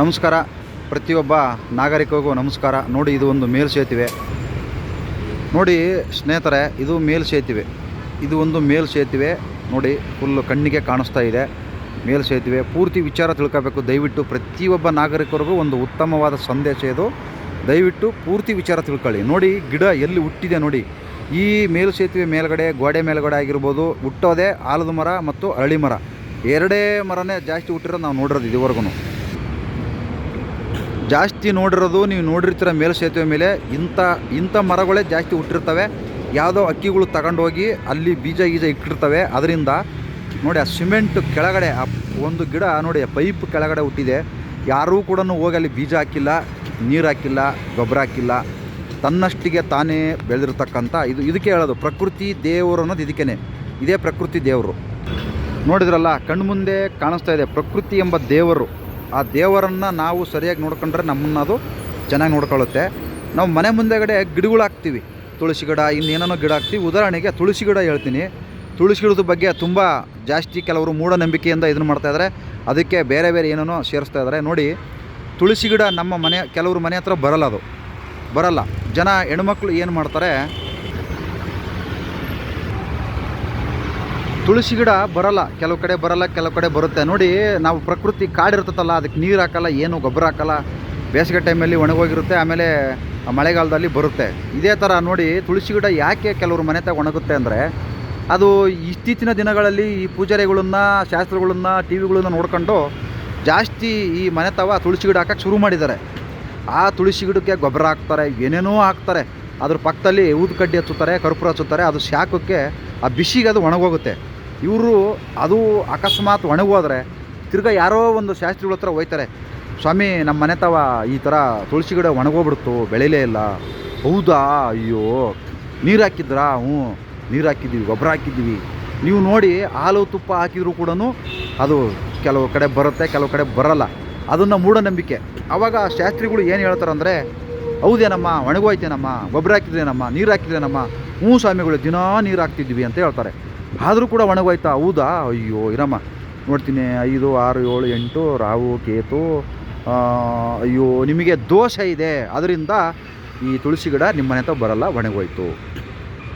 ನಮಸ್ಕಾರ. ಪ್ರತಿಯೊಬ್ಬ ನಾಗರಿಕರಿಗೂ ನಮಸ್ಕಾರ. ನೋಡಿ, ಇದು ಒಂದು ಮೇಲ್ ಸೇತುವೆ. ನೋಡಿ, ಸ್ನೇಹಿತರೆ, ಇದು ಮೇಲ್ ಸೇತುವೆ. ಇದು ಒಂದು ಮೇಲ್ ಸೇತುವೆ. ನೋಡಿ ಫುಲ್ಲು ಕಣ್ಣಿಗೆ ಕಾಣಿಸ್ತಾ ಇದೆ. ಮೇಲ್ ಸೇತುವೆ. ಪೂರ್ತಿ ವಿಚಾರ ತಿಳ್ಕೋಬೇಕು. ದಯವಿಟ್ಟು ಪ್ರತಿಯೊಬ್ಬ ನಾಗರಿಕರಿಗೂ ಒಂದು ಉತ್ತಮವಾದ ಸಂದೇಶ ಇದು. ದಯವಿಟ್ಟು ಪೂರ್ತಿ ವಿಚಾರ ತಿಳ್ಕೊಳ್ಳಿ. ನೋಡಿ, ಗಿಡ ಎಲ್ಲಿ ಹುಟ್ಟಿದೆ ನೋಡಿ. ಈ ಮೇಲ್ ಸೇತುವೆ ಮೇಲ್ಗಡೆ, ಗೋಡೆ ಮೇಲ್ಗಡೆ ಆಗಿರ್ಬೋದು, ಹುಟ್ಟೋದೇ ಆಲದ ಮರ ಮತ್ತು ಅರಳಿ ಮರ. ಎರಡೇ ಮರನೇ ಜಾಸ್ತಿ ಹುಟ್ಟಿರೋದು ನಾವು ನೋಡಿರೋದು ಇದುವರೆಗೂ ಜಾಸ್ತಿ ನೋಡಿರೋದು, ನೀವು ನೋಡಿರ್ತೀರ ಮೇಲ್ ಸೇತುವೆ ಮೇಲೆ, ಇಂಥ ಇಂಥ ಮರಗಳೇ ಜಾಸ್ತಿ ಹುಟ್ಟಿರ್ತವೆ. ಯಾವುದೋ ಅಕ್ಕಿಗಳು ತಗೊಂಡೋಗಿ ಅಲ್ಲಿ ಬೀಜ, ಗೀಜ ಇಟ್ಟಿರ್ತವೆ. ಅದರಿಂದ, ನೋಡಿ ಆ ಸಿಮೆಂಟ್ ಕೆಳಗಡೆ, ಆ ಒಂದು ಗಿಡ, ನೋಡಿ ಪೈಪ್ ಕೆಳಗಡೆ ಹುಟ್ಟಿದೆ. ಯಾರೂ ಕೂಡ ಹೋಗಿ ಅಲ್ಲಿ ಬೀಜ ಹಾಕಿಲ್ಲ, ನೀರು ಹಾಕಿಲ್ಲ, ಗೊಬ್ಬರ ಹಾಕಿಲ್ಲ. ತನ್ನಷ್ಟಿಗೆ ತಾನೇ ಬೆಳೆದಿರ್ತಕ್ಕಂಥ, ಇದು, ಇದಕ್ಕೆ ಹೇಳೋದು, ಪ್ರಕೃತಿ ದೇವರು ಅನ್ನೋದು ಇದಕ್ಕೇ ಇದೇ ಪ್ರಕೃತಿ ದೇವರು. ನೋಡಿದ್ರಲ್ಲ, ಕಣ್ಮುಂದೆ ಕಾಣಿಸ್ತಾ ಇದೆ ಪ್ರಕೃತಿ ಎಂಬ ದೇವರು. ಆ ದೇವರನ್ನು ನಾವು ಸರಿಯಾಗಿ ನೋಡ್ಕೊಂಡ್ರೆ ನಮ್ಮನ್ನು ಅದು ಚೆನ್ನಾಗಿ ನೋಡ್ಕೊಳ್ಳುತ್ತೆ. ನಾವು ಮನೆ ಮುಂದೆಗಡೆ ಗಿಡಗಳು ಹಾಕ್ತೀವಿ ತುಳಸಿ ಗಿಡ ಇನ್ನೇನೋ ಗಿಡ ಹಾಕ್ತೀವಿ. ಉದಾಹರಣೆಗೆ ತುಳಸಿ ಗಿಡ ಹೇಳ್ತೀನಿ. ತುಳಸಿ ಗಿಡದ ಬಗ್ಗೆ ತುಂಬ ಜಾಸ್ತಿ ಕೆಲವರು ಮೂಢನಂಬಿಕೆಯಿಂದ ಇದನ್ನು ಮಾಡ್ತಾಯಿದ್ದಾರೆ ಅದಕ್ಕೆ ಬೇರೆ ಬೇರೆ ಏನೇನೋ ಸೇರಿಸ್ತಾ ಇದ್ದಾರೆ ನೋಡಿ, ತುಳಸಿ ಗಿಡ ನಮ್ಮ ಮನೆ, ಕೆಲವರು ಮನೆ ಹತ್ರ ಬರಲ್ಲ ಅದು. ಬರಲ್ಲ. ಜನ ಹೆಣ್ಮಕ್ಳು ಏನು ಮಾಡ್ತಾರೆ ತುಳಸಿ ಗಿಡ ಬರಲ್ಲ, ಕೆಲವು ಕಡೆ ಬರಲ್ಲ, ಕೆಲವು ಕಡೆ ಬರುತ್ತೆ. ನೋಡಿ, ನಾವು ಪ್ರಕೃತಿ ಕಾಡಿರ್ತದಲ್ಲ, ಅದಕ್ಕೆ ನೀರು ಹಾಕಲ್ಲ, ಏನು ಗೊಬ್ಬರ ಹಾಕಲ್ಲ, ಬೇಸಿಗೆ ಟೈಮಲ್ಲಿ ಒಣಗೋಗಿರುತ್ತೆ, ಆಮೇಲೆ ಮಳೆಗಾಲದಲ್ಲಿ ಬರುತ್ತೆ. ಇದೇ ಥರ ನೋಡಿ, ತುಳಸಿ ಗಿಡ ಯಾಕೆ ಕೆಲವರು ಮನೆ ತಾಗ ಒಣಗುತ್ತೆ ಅಂದರೆ, ಅದು ಇತ್ತೀಚಿನ ದಿನಗಳಲ್ಲಿ ಈ ಪೂಜಾರಿಗಳನ್ನ, ಶಾಸ್ತ್ರಗಳನ್ನ ಟಿ ವಿಗಳನ್ನ ನೋಡ್ಕೊಂಡು ಜಾಸ್ತಿ ಈ ಮನೆ ತವ ತುಳಸಿ ಗಿಡ ಹಾಕಕ್ಕೆ ಶುರು ಮಾಡಿದ್ದಾರೆ. ಆ ತುಳಸಿ ಗಿಡಕ್ಕೆ ಗೊಬ್ಬರ ಹಾಕ್ತಾರೆ, ಏನೇನೋ ಹಾಕ್ತಾರೆ. ಅದ್ರ ಪಕ್ಕದಲ್ಲಿ ಊದು ಕಡ್ಡಿ ಹಚ್ಚುತ್ತಾರೆ, ಕರ್ಪೂರ ಹಚ್ಚುತ್ತಾರೆ, ಅದು ಶಾಖಕ್ಕೆ, ಆ ಬಿಸಿಗೆ ಅದು ಒಣಗೋಗುತ್ತೆ. ಇವರು ಅದು ಅಕಸ್ಮಾತ್ ಒಣಗೋದ್ರೆ ತಿರ್ಗಾ ಯಾರೋ ಒಂದು ಶಾಸ್ತ್ರಿಗಳ ಹತ್ರ ಹೋಯ್ತಾರೆ, ಸ್ವಾಮಿ ನಮ್ಮ ಮನೆ ತವ ಈ ಥರ ತುಳಸಿ ಗಿಡ ಒಣಗೋಗ್ಬಿಡ್ತು, ಬೆಳಿಲೇ ಇಲ್ಲ. ಹೌದಾ? ಅಯ್ಯೋ, ನೀರು ಹಾಕಿದ್ರಾ? ಹ್ಞೂ, ನೀರು ಹಾಕಿದ್ದೀವಿ, ಗೊಬ್ಬರ ಹಾಕಿದ್ದೀವಿ. ನೀವು ನೋಡಿ ಹಾಲು ತುಪ್ಪ ಹಾಕಿದ್ರು ಕೂಡ ಅದು ಕೆಲವು ಕಡೆ ಬರುತ್ತೆ, ಕೆಲವು ಕಡೆ ಬರಲ್ಲ. ಅದನ್ನು ಮೂಢನಂಬಿಕೆ. ಆವಾಗ ಶಾಸ್ತ್ರಿಗಳು ಏನು ಹೇಳ್ತಾರಂದರೆ ಹೌದೇನಮ್ಮ, ಒಣಗೋಯ್ತೇನಮ್ಮ, ಗೊಬ್ಬರ ಹಾಕಿದ್ರೇನಮ್ಮ, ನೀರು ಹಾಕಿದ್ರೇನಮ್ಮ, ಹ್ಞೂ ಸ್ವಾಮಿಗಳು, ದಿನಾ ನೀರು ಹಾಕ್ತಿದ್ವಿ ಅಂತ ಹೇಳ್ತಾರೆ. ಆದರೂ ಕೂಡ ಒಣಗೋಯ್ತಾ? ಹೌದಾ? ಅಯ್ಯೋ, ಇರಮ್ಮ. ನೋಡ್ತೀನಿ, ಐದು, ಆರು, ಏಳು, ಎಂಟು ರಾವು ಕೇತು ಅಯ್ಯೋ, ನಿಮಗೆ ದೋಷ ಇದೆ. ಅದರಿಂದ ಈ ತುಳಸಿ ಗಿಡ ನಿಮ್ಮ ಮನೆ ಹತ್ರ ಬರಲ್ಲ, ಒಣಗೋಯ್ತು.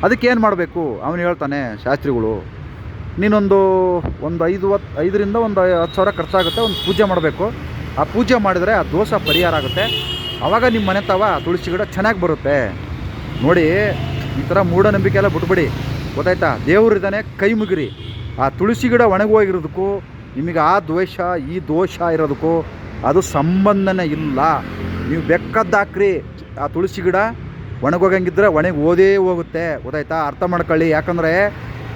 ಅದಕ್ಕೆ ಏನು ಮಾಡಬೇಕು? ಅವನು ಹೇಳ್ತಾನೆ, ಶಾಸ್ತ್ರಿಗಳು, ನೀನೊಂದು ಒಂದು ಐದು ಹತ್ತು ಐದರಿಂದ ಒಂದು ಹತ್ತು ಸಾವಿರ ಖರ್ಚಾಗುತ್ತೆ, ಒಂದು ಪೂಜೆ ಮಾಡಬೇಕು. ಆ ಪೂಜೆ ಮಾಡಿದರೆ ಆ ದೋಷ ಪರಿಹಾರ ಆಗುತ್ತೆ. ಆವಾಗ ನಿಮ್ಮ ಮನೆ ತವ ತುಳಸಿ ಗಿಡ ಚೆನ್ನಾಗಿ ಬರುತ್ತೆ. ನೋಡಿ, ಈ ಥರ ಮೂಢನಂಬಿಕೆ ಎಲ್ಲ ಬಿಟ್ಬಿಡಿ. ಗೊತ್ತಾಯ್ತಾ? ದೇವರಿದ್ದಾನೆ ಕೈ ಮುಗಿರಿ ಆ ತುಳಸಿ ಗಿಡ ಒಣಗೋಗಿರೋದಕ್ಕೂ ನಿಮಗೆ ಆ ದ್ವೇಷ, ಈ ದೋಷ ಇರೋದಕ್ಕೂ ಅದು ಸಂಬಂಧನೇ ಇಲ್ಲ. ನೀವು ಬೆಕ್ಕದ್ದಾಕ್ರಿ. ಆ ತುಳಸಿ ಗಿಡ ಒಣಗೋಗಂಗಿದ್ರೆ ಒಣಗಿ ಓದೇ ಹೋಗುತ್ತೆ. ಗೊತ್ತಾಯ್ತಾ? ಅರ್ಥ ಮಾಡ್ಕೊಳ್ಳಿ. ಯಾಕಂದರೆ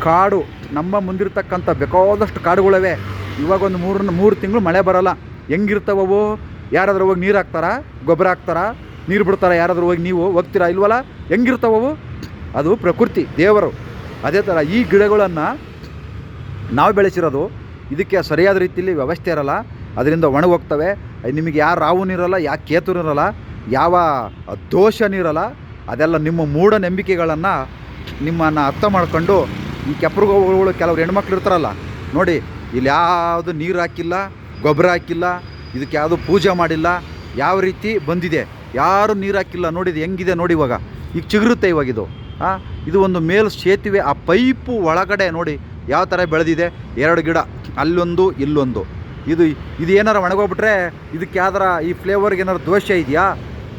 ಕಾಡು, ನಮ್ಮ ಮುಂದಿರ್ತಕ್ಕಂಥ ಬೇಕಾದಷ್ಟು ಕಾಡುಗಳವೆ. ಇವಾಗ ಒಂದು ಮೂರು ಮೂರು ತಿಂಗಳು ಮಳೆ ಬರಲ್ಲ. ಹೆಂಗಿರ್ತವವು? ಯಾರಾದರೂ ಹೋಗಿ ನೀರು ಹಾಕ್ತಾರಾ? ಗೊಬ್ಬರ ಹಾಕ್ತಾರಾ? ನೀರು ಬಿಡ್ತಾರ? ಯಾರಾದರೂ ಹೋಗಿ ನೀವು ಹೋಗ್ತೀರಾ ಇಲ್ವಲ್ಲ? ಹೆಂಗಿರ್ತವವು? ಅದು ಪ್ರಕೃತಿ, ದೇವರು. ಅದೇ ಥರ ಈ ಗಿಡಗಳನ್ನು ನಾವು ಬೆಳೆಸಿರೋದು ಇದಕ್ಕೆ ಸರಿಯಾದ ರೀತಿಯಲ್ಲಿ ವ್ಯವಸ್ಥೆ ಇರಲ್ಲ. ಅದರಿಂದ ಒಣಗೋಗ್ತವೆ ನಿಮಗೆ ಯಾವ ರಾವು ನೀರಲ್ಲ ಯಾವ ಕೇತು ನೀರಲ್ಲ ಯಾವ ದೋಷ ನೀರಲ್ಲ ಅದೆಲ್ಲ ನಿಮ್ಮ ಮೂಢನಂಬಿಕೆಗಳನ್ನು ನಿಮ್ಮನ್ನು ಅರ್ಥ ಮಾಡ್ಕೊಂಡು ಈ ಕೆಪ್ಪರುಗಳು ಕೆಲವ್ರು ಹೆಣ್ಮಕ್ಳು ಇರ್ತಾರಲ್ಲ, ನೋಡಿ ಇಲ್ಲಿ ಯಾವುದು ನೀರು ಹಾಕಿಲ್ಲ, ಗೊಬ್ಬರ ಹಾಕಿಲ್ಲ, ಇದಕ್ಕೆ ಯಾವುದು ಪೂಜೆ ಮಾಡಿಲ್ಲ, ಯಾವ ರೀತಿ ಬಂದಿದೆ. ಯಾರು ನೀರು ಹಾಕಿಲ್ಲ ನೋಡಿದ್ದು ಹೆಂಗಿದೆ ನೋಡಿ ಇವಾಗ. ಈಗ ಚಿಗುರುತ್ತೆ ಇವಾಗ ಇದು ಒಂದು ಮೇಲ್ ಸೇತುವೆ, ಆ ಪೈಪು ಒಳಗಡೆ ನೋಡಿ ಯಾವ ಥರ ಬೆಳೆದಿದೆ. ಎರಡು ಗಿಡ, ಅಲ್ಲೊಂದು, ಇಲ್ಲೊಂದು. ಇದು ಇದು ಏನಾರು ಒಣಗೋಗ್ಬಿಟ್ರೆ ಇದಕ್ಕೆ ಯಾವ್ದಾರ ಈ ಫ್ಲೇವರ್ಗೆ ಏನಾರು ದೋಷ ಇದೆಯಾ?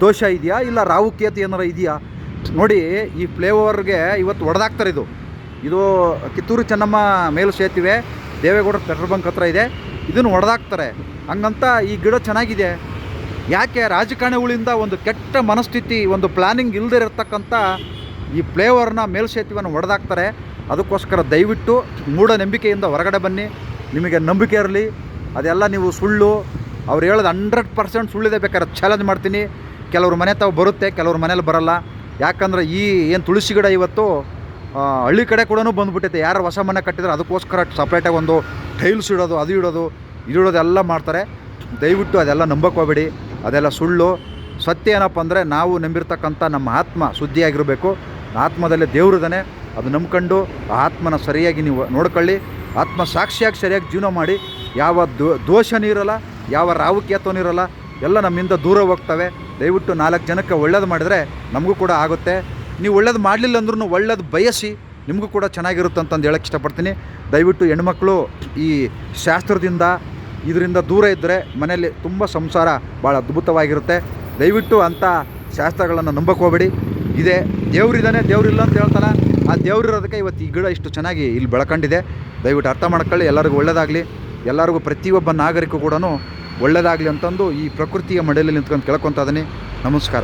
ದೋಷ ಇದೆಯಾ? ಇಲ್ಲ ಏನಾರು ಏನಾರ ಇದೆಯಾ? ನೋಡಿ, ಈ ಫ್ಲೇವರ್ಗೆ ಇವತ್ತು ಹೊಡೆದಾಕ್ತಾರೆ ಇದು. ಇದು ಕಿತ್ತೂರು ಚೆನ್ನಮ್ಮ ಮೇಲು ಸೇತುವೆ, ದೇವೇಗೌಡರ ಪೆಟ್ರೋಲ್ ಬಂಕ್ ಹತ್ರ ಇದೆ. ಇದನ್ನು ಹೊಡೆದಾಕ್ತಾರೆ ಹಂಗಂತ ಈ ಗಿಡ ಚೆನ್ನಾಗಿದೆ. ಯಾಕೆ ರಾಜಕಾರಣಿಗಳಿಂದ ಒಂದು ಕೆಟ್ಟ ಮನಸ್ಥಿತಿ, ಒಂದು ಪ್ಲಾನಿಂಗ್ ಇಲ್ಲದೇ ಇರತಕ್ಕಂಥ ಈ ಫ್ಲೇವರ್ನ ಮೇಲ್ಸೇತುವೆಯನ್ನು ಹೊಡೆದಾಕ್ತಾರೆ ಅದಕ್ಕೋಸ್ಕರ ದಯವಿಟ್ಟು ಮೂಢನಂಬಿಕೆಯಿಂದ ಹೊರಗಡೆ ಬನ್ನಿ. ನಿಮಗೆ ನಂಬಿಕೆ ಇರಲಿ. ಅದೆಲ್ಲ ನೀವು ಸುಳ್ಳು. ಅವ್ರು ಹೇಳೋದು ಹಂಡ್ರೆಡ್ ಪರ್ಸೆಂಟ್ ಸುಳ್ಳಿದೆ ಬೇಕಾದ್ರೆ ಚಾಲೆಂಜ್ ಮಾಡ್ತೀನಿ. ಕೆಲವ್ರ ಮನೆ ತಾವು ಬರುತ್ತೆ, ಕೆಲವ್ರ ಮನೇಲಿ ಬರಲ್ಲ. ಯಾಕಂದರೆ ಈ ಏನು ತುಳಸಿ ಗಿಡ ಇವತ್ತು ಹಳ್ಳಿ ಕಡೆ ಕೂಡ ಬಂದುಬಿಟ್ಟೈತೆ ಯಾರು ಹೊಸ ಮನೆ ಕಟ್ಟಿದ್ರೆ ಅದಕ್ಕೋಸ್ಕರ ಸಪ್ರೇಟಾಗಿ ಒಂದು ಟೈಲ್ಸ್ ಇಡೋದು, ಅದು ಇಡೋದು ಇಡೋದು ಎಲ್ಲ ಮಾಡ್ತಾರೆ. ದಯವಿಟ್ಟು ಅದೆಲ್ಲ ನಂಬಕ್ಕೆ ಹೋಗ್ಬೇಡಿ. ಅದೆಲ್ಲ ಸುಳ್ಳು. ಸತ್ಯ ಏನಪ್ಪ ಅಂದರೆ ನಾವು ನಂಬಿರ್ತಕ್ಕಂಥ ನಮ್ಮ ಆತ್ಮ ಶುದ್ಧಿಯಾಗಿರಬೇಕು ಆತ್ಮದಲ್ಲಿ ದೇವರಿದ್ದಾನೆ ಅದು ನಂಬ್ಕೊಂಡು ಆ ಆತ್ಮನ ಸರಿಯಾಗಿ ನೀವು ನೋಡ್ಕೊಳ್ಳಿ. ಆತ್ಮ ಸಾಕ್ಷಿಯಾಗಿ ಸರಿಯಾಗಿ ಜೀವನ ಮಾಡಿ. ಯಾವ ದೋಷನೂ ಇರಲ್ಲ ಯಾವ ರಾವುಕ್ಯತನೂ ಇರೋಲ್ಲ, ಎಲ್ಲ ನಮ್ಮಿಂದ ದೂರ ಹೋಗ್ತವೆ. ದಯವಿಟ್ಟು ನಾಲ್ಕು ಜನಕ್ಕೆ ಒಳ್ಳೇದು ಮಾಡಿದರೆ ನಮಗೂ ಕೂಡ ಆಗುತ್ತೆ. ನೀವು ಒಳ್ಳೇದು ಮಾಡಲಿಲ್ಲ ಅಂದ್ರೂ ಒಳ್ಳೇದು ಬಯಸಿ ನಿಮಗೂ ಕೂಡ ಚೆನ್ನಾಗಿರುತ್ತೆ ಅಂತಂದು ಹೇಳಕ್ಕೆ ಇಷ್ಟಪಡ್ತೀನಿ. ದಯವಿಟ್ಟು ಹೆಣ್ಮಕ್ಳು ಈ ಶಾಸ್ತ್ರದಿಂದ, ಇದರಿಂದ ದೂರ ಇದ್ದರೆ ಮನೆಯಲ್ಲಿ ತುಂಬ ಸಂಸಾರ ಭಾಳ ಅದ್ಭುತವಾಗಿರುತ್ತೆ. ದಯವಿಟ್ಟು ಅಂಥ ಶಾಸ್ತ್ರಗಳನ್ನು ನಂಬಕ್ಕೆ ಹೋಗಬೇಡಿ. ಇದೆ. ದೇವರಿದ್ದಾನೆ, ದೇವ್ರಿಲ್ಲ ಅಂತ ಹೇಳ್ತಾನೆ. ಆ ದೇವ್ರಿರೋದಕ್ಕೆ ಇವತ್ತು ಈ ಗಿಡ ಇಷ್ಟು ಚೆನ್ನಾಗಿ ಇಲ್ಲಿ ಬೆಳ್ಕೊಂಡಿದೆ. ದಯವಿಟ್ಟು ಅರ್ಥ ಮಾಡ್ಕೊಳ್ಳಿ, ಎಲ್ಲರಿಗೂ ಒಳ್ಳೆಯದಾಗಲಿ ಎಲ್ಲರಿಗೂ ಪ್ರತಿಯೊಬ್ಬ ನಾಗರಿಕ ಕೂಡ ಒಳ್ಳೆಯದಾಗಲಿ ಅಂತಂದು ಈ ಪ್ರಕೃತಿಯ ಮಡಿಯಲ್ಲಿ ನಿಂತ್ಕೊಂಡು ಕೇಳ್ಕೊತಾ ಇದ್ದೀನಿ ನಮಸ್ಕಾರ.